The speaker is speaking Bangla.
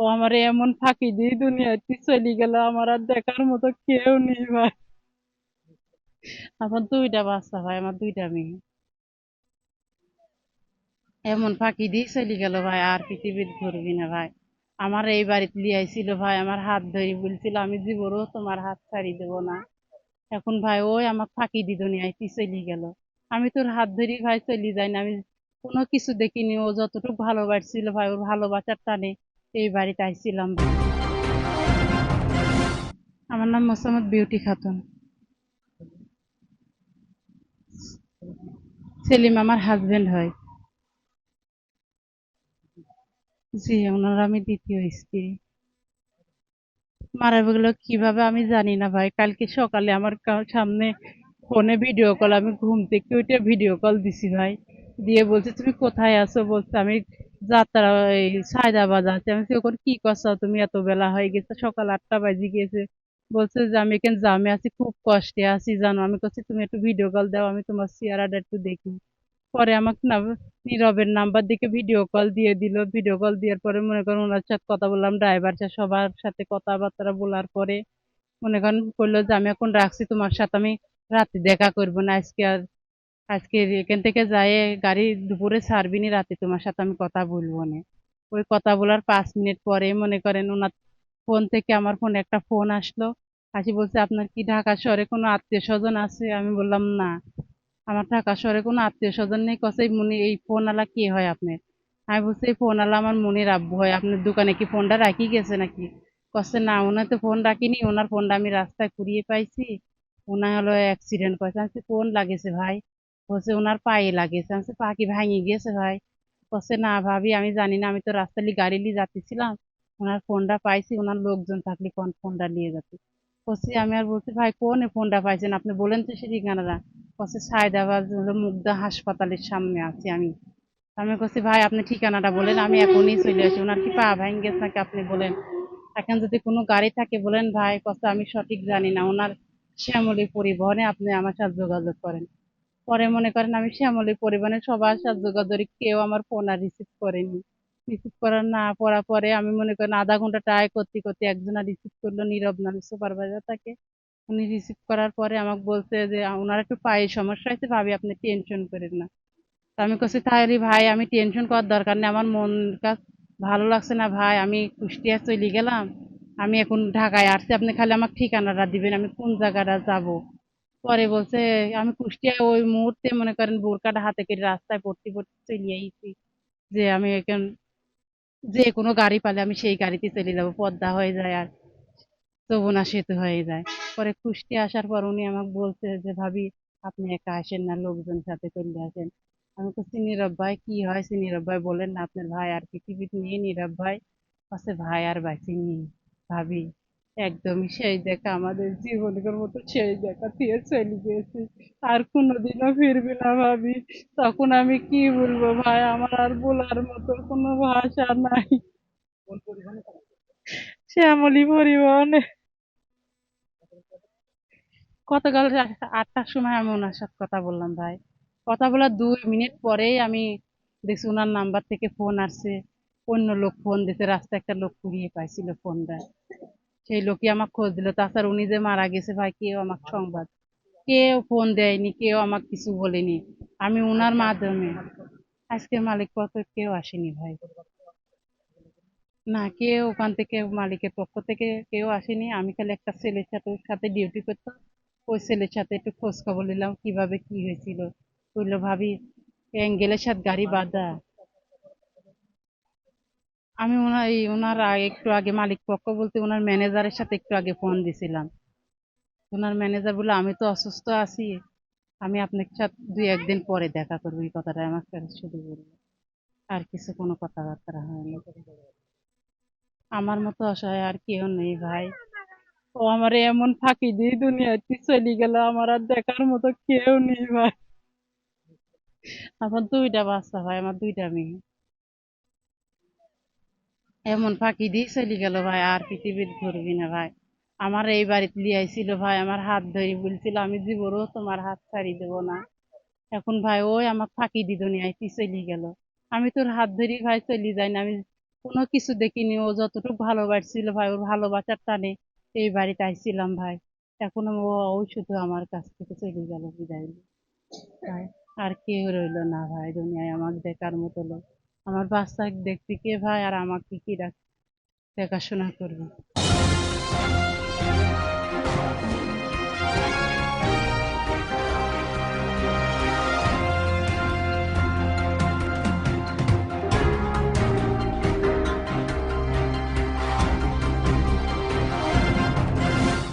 ও আমার এমন ফাঁকি দিয়ে দুনিয়াতে চলে গেল, আমার আর দেখার মতো কেউ নেই ভাই। আমার দুইটা বাচ্চা ভাই, আমার দুইটা মেয়ে। এমন ফাঁকি দিয়ে চলে গেল ভাই, আর পৃথিবীর ঘুরবি না ভাই। আমার এই বাড়িতে লিয়াইছিল ভাই, আমার হাত ধরে বলছিল, আমি জীবনও তোমার হাত ছাড়ি দেব না। এখন ভাই ওই আমার ফাঁকি দিয়ে দুনিয়াতে চলে গেল। আমি তোর হাত ধরি ভাই চলে যাই না, আমি কোনো কিছু দেখিনি। ও যতটুকু ভালোবাসছিল ভাই, ওর ভালোবাসার টানে এই বাড়িতে আইছিলাম। আমার নাম মোসাম্মদ বিউটি খাতুন। সেলিম আমার হাজবেন্ড হয়। জি, ওনার আমি দ্বিতীয় স্ত্রী। মারা গেল কীভাবে আমি জানি না ভাই। কালকে সকালে আমার সামনে ফোনে ভিডিও কল আমি ঘুম থেকে উঠে ভিডিও কল দিছি ভাই। দিয়ে বলছে, তুমি কোথায় আছো? বলছে, আমি যাত্রা এই সায়দাবাদ আছি আমি ওখানে কি করছ তুমি? এত বেলা হয়ে গেছে, সকাল আটটা বাজে গিয়েছে বলছে যে, আমি এখানে জামে আছি, খুব কষ্টে আছি, জানো। আমি বলছি তুমি একটু ভিডিও কল দাও, আমি তোমার চেহারাটা একটু দেখি। পরে আমাকে না, নীরবের নাম্বার দিকে ভিডিও কল দিয়ে দিল। ভিডিও কল দেওয়ার পরে মনে করেন ওনার সাথে কথা বললাম ড্রাইভার সবার সাথে কথাবার্তা বলার পরে মনে করেন বলল যে, আমি এখন রাখছি তোমার সাথে, আমি রাতে দেখা করব না, আজকে আর আজকে এখান থেকে যাই গাড়ি দুপুরে ছাড়বিনি, রাতে তোমার সাথে আমি কথা বলব না। ওই কথা বলার পাঁচ মিনিট পরে মনে করেন ওনার ফোন থেকে আমার ফোনে একটা ফোন আসলো। আসি বলছে, আপনার কি ঢাকা শহরে কোনো আত্মীয় স্বজন আছে? আমি বললাম, না। আমার ঢাকা শহরে কোনো আত্মীয় স্বজন নেই। কসে মনে, এই ফোন আলা কে হয় আপনার? আমি বলছি, এই ফোন আলা আমার মনির আব্বু হয়। আপনার দোকানে কি ফোনটা রাখি গেছে নাকি? কসে, না ওনার তো ফোন রাখিনি। ওনার ফোনটা আমি রাস্তায় কুড়িয়ে পাইছি। ওনার হলো অ্যাক্সিডেন্ট করেছে। আমি কোন লাগেছে ভাই। বলছে ওনার পায়ে লাগেছে আমি বলছি, পা কি ভাঙি গেছে ভাই। বলছে না ভাবি আমি জানি না আমি তো রাস্তা দিয়ে গাড়ি নিয়ে যাচ্ছিলাম। ওনার ফোনটা পাইছি ওনার লোকজন থাকলে কোন ফোনটা নিয়ে যাচ্ছে বলছি আমি আর বলছি ভাই কোন ফোনটা পাইছেন? আপনি বলেন তো সে ঠিকানাটা। বলছে সায়দাবাদ মুগদা হাসপাতালের সামনে আছি আমি। আমি বলছি ভাই আপনি ঠিকানাটা বলেন আমি এখনই চলে আসি। ওনার কি পা ভাঙ গেছে নাকি আপনি বলেন? এখন যদি কোনো গাড়ি থাকে বলেন ভাই কথা আমি সঠিক জানি না। ওনার শ্যামলী পরিবহনে আপনি আমার সাথে যোগাযোগ করেন। পরে মনে করেন আমি শ্যামলী পরিবহনে সবার সাথে যোগাযোগ কেউ আমার ফোন আর রিসিভ করেনি। রিসিভ করার না পড়া পরে আমি মনে করেন আধা ঘণ্টা ট্রাই করতে করতে একজনা রিসিভ করল, নীরব নামে সুপারভাইজার থাকে উনি রিসিভ করার পরে আমাকে বলছে যে ওনার একটু পায়ে সমস্যা হয়েছে ভাবি, আপনি টেনশন করেন না। তা আমি বলছি তাহলে ভাই, আমি টেনশন করার দরকার নেই, আমার মন কাজ ভালো লাগছে না ভাই, আমি কুষ্টিয়া চলে গেলাম, আমি এখন ঢাকায় আসছি, আপনি খালি আমার ঠিকানাটা দিবেন, আমি কোন জায়গাটা যাব? পরে বলছে, আমি কুষ্টিয়া ওই মুহূর্তে মনে করেন বোরকাটা হাতে করে রাস্তায় পড়তে পড়তে চলে আইছি, যে আমি এখন যে কোনো গাড়ি পালে আমি সেই গাড়িতে চলে যাব, পদ্মা হয়ে যায় আর যমুনা সেতু হয়ে যায়। পরে কুষ্টিয়া আসার পর উনি আমাকে বলছে যে, ভাবি, আপনি একা আসেন না, লোকজন সাথে চলে আসেন। আমি বলছি নীরব ভাই, কি হয়েছে নীরব ভাই বলেন না, আপনার ভাই আর পৃথিবীতে নেই নীরব ভাই? আছে ভাই আর বাঁচি নেই। ভাবি একদমই সেই দেখা আমাদের জীবনের মতো সেই দেখা দিয়ে চলে গিয়েছে আর কোনোদিনও ফিরবে না ভাবি। তখন আমি কি বলব ভাই? আমার আর বলার মতো কোনো ভাষা নাই। শ্যামলী পরিবহনে। গতকাল রা- আটটার সময় আমি ওনার সাথে কথা বললাম ভাই। কথা বলার দুই মিনিট পরেই আমি দেখছি ওনার নাম্বার থেকে ফোন আসছে। অন্য লোক ফোন দিতে রাস্তায় একটা লোক কুড়িয়ে পাইছিল ফোনটা সেই লোকই আমাকে খোঁজ দিল। তাছাড়া উনি যে মারা গেছে ভাই, কেউ আমাকে সংবাদ, কেউ ফোন দেয়নি, কেউ আমাকে কিছু বলেনি। আমি উনার মাধ্যমে আজকে মালিক পক্ষ কেউ আসেনি ভাই। না, কেউ ওখান থেকে, মালিকের পক্ষ থেকে কেউ আসেনি। আমি খালি একটা ছেলের সাথে সাথে ডিউটি করতাম। ওই ছেলের সাথে একটু খোঁজ খবর নিলাম, কীভাবে কি হয়েছিল। বলল, ভাবি অ্যাঙ্গেলের সাথে গাড়ি বাঁধা। আমি ওনার ওনার একটু আগে মালিক পক্ষ বলতে ওনার ম্যানেজারের সাথে একটু আগে ফোন দিছিলাম। ওনার ম্যানেজার বলে আমি তো অসুস্থ আছি। আমি আপনার সাথে দুই একদিন পরে দেখা করব। এই কথাটা আমার শুধু বলল। আর কিছু কোনো কথাবার্তা হয়নি আমার মতো অসহায় আর কেউ নেই ভাই। ও আমার এমন ফাঁকি দিয়ে দুনিয়াতে চলে গেল, আমার আর দেখার মতো কেউ নেই ভাই। আমার দুইটা বাচ্চা ভাই, আমার দুইটা মেয়ে। এমন ফাঁকি দিয়ে চলে গেল ভাই, আর পৃথিবীর ঘুরবি না ভাই। আমার এই বাড়িতে লিয়াইছিল ভাই, আমার হাত ধরে বলছিল, আমি জীবনও তোমার হাত ছাড়ি দেব না। এখন ভাই ওই আমার ফাঁকি দি নিয়ে তুই চলে গেল। আমি তোর হাত ধরি ভাই চলে যাই না, আমি কোনো কিছু দেখিনি। ও যতটুকু ভালোবাসছিল ভাই, ওর ভালোবাসার টানে এই বাড়িতে আইছিলাম ভাই। এখন ও শুধু আমার কাছ থেকে চলে গেল, বিদায় আর কেউ রইল না ভাই, দুনিয়ায় আমাকে দেখার মতো লোক। আমার বাচ্চা দেখতে কে ভাই আর আমাকে কি দেখাশোনা করবে?